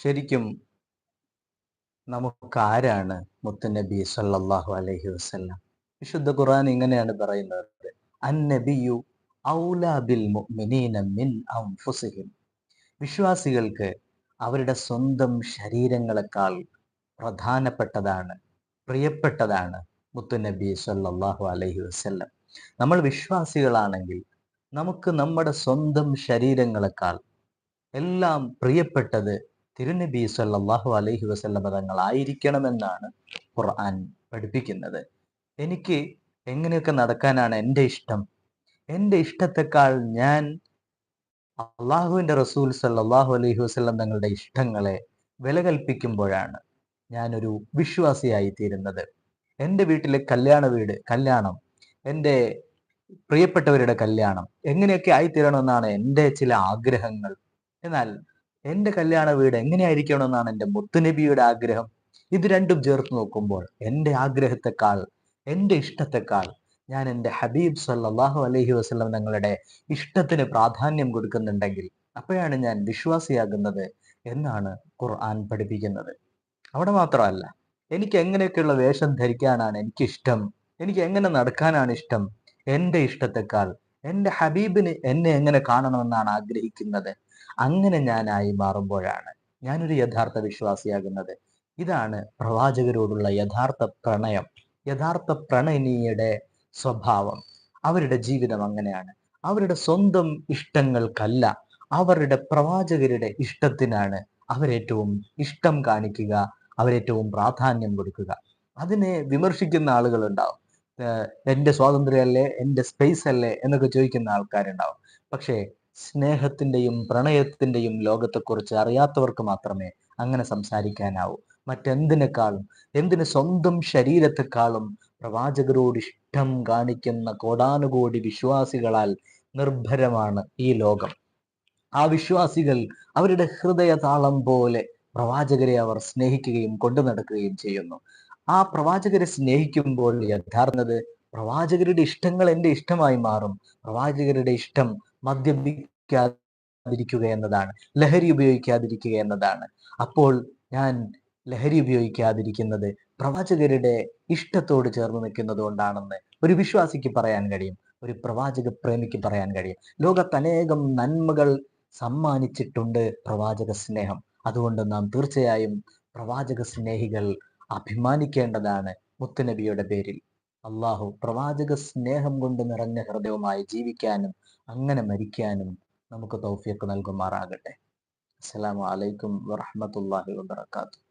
ശരിക്കും നമുക്കാരാണ് മുത്തുനബി സല്ലാഹു അലഹി വസല്ലം. വിശുദ്ധ ഖുർആൻ ഇങ്ങനെയാണ് പറയുന്നത്. മിൻ വിശ്വാസികൾക്ക് അവരുടെ സ്വന്തം ശരീരങ്ങളെക്കാൾ പ്രധാനപ്പെട്ടതാണ് പ്രിയപ്പെട്ടതാണ് മുത്തുനബി സല്ലാഹു അലഹി വസല്ലം. നമ്മൾ വിശ്വാസികളാണെങ്കിൽ നമുക്ക് നമ്മുടെ സ്വന്തം ശരീരങ്ങളെക്കാൾ എല്ലാം പ്രിയപ്പെട്ടത് തിരുനബി സല്ലാഹു അലൈഹി വസല്ലം തങ്ങളായിരിക്കണമെന്നാണ് ഖുർആൻ പഠിപ്പിക്കുന്നത്. എനിക്ക് എങ്ങനെയൊക്കെ നടക്കാനാണ് എന്റെ ഇഷ്ടം? എന്റെ ഇഷ്ടത്തെക്കാൾ ഞാൻ അള്ളാഹുവിന്റെ റസൂൽ സല്ലാഹു അലൈഹി വസല്ലം തങ്ങളുടെ ഇഷ്ടങ്ങളെ വില കൽപ്പിക്കുമ്പോഴാണ് ഞാനൊരു വിശ്വാസിയായി തീരുന്നത് എന്റെ വീട്ടിലെ കല്യാണ വീട് കല്യാണം എന്റെ പ്രിയപ്പെട്ടവരുടെ കല്യാണം എങ്ങനെയൊക്കെ ആയിത്തീരണമെന്നാണ് എന്റെ ചില ആഗ്രഹങ്ങൾ. എന്നാൽ എന്റെ കല്യാണ വീട് എങ്ങനെയായിരിക്കണമെന്നാണ് എന്റെ മുത്തുനബിയുടെ ആഗ്രഹം. ഇത് രണ്ടും ചേർത്ത് നോക്കുമ്പോൾ എന്റെ ആഗ്രഹത്തെക്കാൾ എന്റെ ഇഷ്ടത്തെക്കാൾ ഞാൻ എന്റെ ഹബീബ് സല്ലാഹു അലഹി വസ്ലം തങ്ങളുടെ ഇഷ്ടത്തിന് പ്രാധാന്യം കൊടുക്കുന്നുണ്ടെങ്കിൽ അപ്പോഴാണ് ഞാൻ വിശ്വാസിയാകുന്നത് എന്നാണ് ഖുർആൻ പഠിപ്പിക്കുന്നത്. അവിടെ മാത്രമല്ല എനിക്ക് എങ്ങനെയൊക്കെയുള്ള വേഷം ധരിക്കാനാണ് എനിക്കിഷ്ടം എനിക്ക് എങ്ങനെ നടക്കാനാണ് ഇഷ്ടം എന്റെ ഇഷ്ടത്തെക്കാൾ എന്റെ ഹബീബിന് എന്നെ എങ്ങനെ കാണണമെന്നാണ് ആഗ്രഹിക്കുന്നത്? അങ്ങനെ ഞാനായി മാറുമ്പോഴാണ് ഞാനൊരു യഥാർത്ഥ വിശ്വാസിയാകുന്നത്. ഇതാണ് പ്രവാചകരോടുള്ള യഥാർത്ഥ പ്രണയം. യഥാർത്ഥ പ്രണയിനിയുടെ സ്വഭാവം. അവരുടെ ജീവിതം അങ്ങനെയാണ്. അവരുടെ സ്വന്തം ഇഷ്ടങ്ങൾക്കല്ല അവരുടെ പ്രവാചകരുടെ ഇഷ്ടത്തിനാണ് അവരേറ്റവും ഇഷ്ടം കാണിക്കുക അവരേറ്റവും പ്രാധാന്യം കൊടുക്കുക. അതിനെ വിമർശിക്കുന്ന ആളുകളുണ്ടാവും. എന്റെ സ്വാതന്ത്ര്യമല്ലേ എന്റെ സ്പേസ് അല്ലേ എന്നൊക്കെ ചോദിക്കുന്ന ആൾക്കാരുണ്ടാവും. പക്ഷേ സ്നേഹത്തിന്റെയും പ്രണയത്തിന്റെയും ലോകത്തെക്കുറിച്ച് അറിയാത്തവർക്ക് മാത്രമേ അങ്ങനെ സംസാരിക്കാനാവൂ. മറ്റെന്തിനേക്കാളും എന്തിന് സ്വന്തം ശരീരത്തെക്കാളും പ്രവാചകരോട് ഇഷ്ടം കാണിക്കുന്ന കോടാനുകോടി വിശ്വാസികളാൽ നിർഭരമാണ് ഈ ലോകം. ആ വിശ്വാസികൾ അവരുടെ ഹൃദയ താളം പോലെ പ്രവാചകരെ അവർ സ്നേഹിക്കുകയും കൊണ്ടു നടക്കുകയും ചെയ്യുന്നു. ആ പ്രവാചകരെ സ്നേഹിക്കുമ്പോൾ യഥാർത്ഥത് പ്രവാചകരുടെ ഇഷ്ടങ്ങൾ എന്റെ ഇഷ്ടമായി മാറും. പ്രവാചകരുടെ ഇഷ്ടം മദ്യപിക്കാതിരിക്കുക എന്നതാണ്. ലഹരി ഉപയോഗിക്കാതിരിക്കുക എന്നതാണ്. അപ്പോൾ ഞാൻ ലഹരി ഉപയോഗിക്കാതിരിക്കുന്നത് പ്രവാചകരുടെ ഇഷ്ടത്തോട് ചേർന്ന് നിൽക്കുന്നത് കൊണ്ടാണെന്ന് ഒരു വിശ്വാസിക്ക് പറയാൻ കഴിയും. ഒരു പ്രവാചക പ്രേമിക്ക് പറയാൻ കഴിയും. ലോകത്ത് അനേകം നന്മകൾ സമ്മാനിച്ചിട്ടുണ്ട് പ്രവാചക സ്നേഹം. അതുകൊണ്ട് നാം തീർച്ചയായും പ്രവാചക സ്നേഹികൾ അഭിമാനിക്കേണ്ടതാണ് മുത്തുനബിയുടെ പേരിൽ. അള്ളാഹു പ്രവാചക സ്നേഹം കൊണ്ട് നിറഞ്ഞ ഹൃദയവുമായി ജീവിക്കാനും അങ്ങനെ മരിക്കാനും നമുക്ക് തൗഫിയക്ക് നൽകുമാറാകട്ടെ. അസ്സലാമു അലൈക്കും വറഹ്മത്തുള്ളാഹി വബറകാതുഹു.